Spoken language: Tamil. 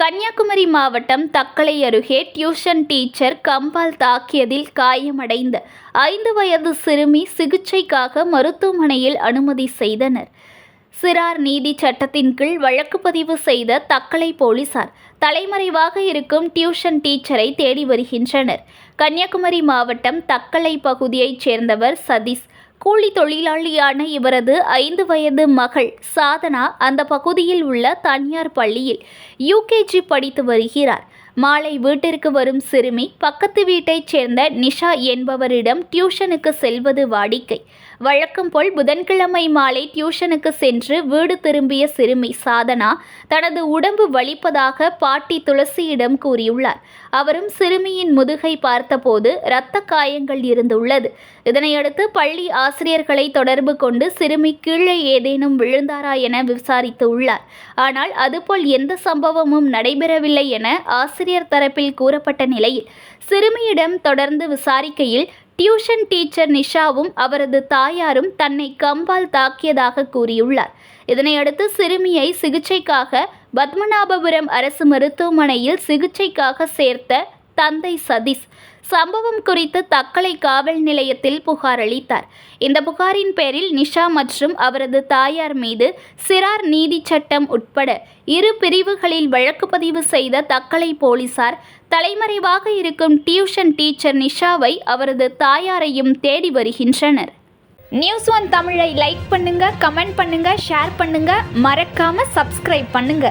கன்னியாகுமரி மாவட்டம் தக்கலை அருகே டியூஷன் டீச்சர் கம்பால் தாக்கியதில் காயமடைந்த ஐந்து வயது சிறுமி சிகிச்சைக்காக மருத்துவமனையில் அனுமதி செய்தனர். சிறார் நீதி சட்டத்தின் கீழ் வழக்கு பதிவு செய்த தக்கலை போலீசார் தலைமறைவாக இருக்கும் டியூஷன் டீச்சரை தேடி வருகின்றனர். கன்னியாகுமரி மாவட்டம் தக்கலை பகுதியைச் சேர்ந்தவர் சதீஷ். கூலி தொழிலாளியான இவரது ஐந்து வயது மகள் சாதனா அந்த பகுதியில் உள்ள தனியார் பள்ளியில் யூகேஜி படித்து வருகிறார். மாலை வீட்டிற்கு வரும் சிறுமி பக்கத்து வீட்டைச் சேர்ந்த நிஷா என்பவரிடம் டியூஷனுக்கு செல்வது வாடிக்கை. வழக்கம் போல் புதன்கிழமை மாலை டியூஷனுக்கு சென்று வீடு திரும்பிய சிறுமி சாதனா தனது உடம்பு வலிப்பதாக பாட்டி துளசியிடம் கூறியுள்ளார். அவரும் சிறுமியின் முதுகை பார்த்தபோது இரத்த காயங்கள் இருந்துள்ளது. இதனையடுத்து பள்ளி ஆசிரியர்களை தொடர்பு கொண்டு சிறுமி கீழே ஏதேனும் விழுந்தாரா என விசாரித்து உள்ளார். ஆனால் அதுபோல் எந்த சம்பவமும் நடைபெறவில்லை என ஆசிரியர் தரப்பில் கூறப்பட்ட நிலையில் சிறுமியிடம் தொடர்ந்து விசாரிக்கையில் டியூஷன் டீச்சர் நிஷாவும் அவரது தாயாரும் தன்னை கம்பால் தாக்கியதாக கூறியுள்ளார். இதனையடுத்து சிறுமியை சிகிச்சைக்காக பத்மநாபபுரம் அரசு மருத்துவமனையில் சிகிச்சைக்காக சேர்த்த தந்தை சதீஷ் சம்பவம் குறித்து தக்கலை காவல் நிலையத்தில் புகார் அளித்தார். இந்த புகாரின் பேரில் நிஷா மற்றும் அவரது தாயார் மீது சிறார் நீதி சட்டம் உட்பட இரு பிரிவுகளில் வழக்கு பதிவு செய்த தக்கலை போலீசார் தலைமறைவாக இருக்கும் டியூஷன் டீச்சர் நிஷாவை அவரது தாயாரையும் தேடி வருகின்றனர். நியூஸ் ஒன் தமிழை லைக் பண்ணுங்க கமெண்ட் பண்ணுங்க ஷேர் பண்ணுங்க. மறக்காம சப்ஸ்கிரைப் பண்ணுங்க.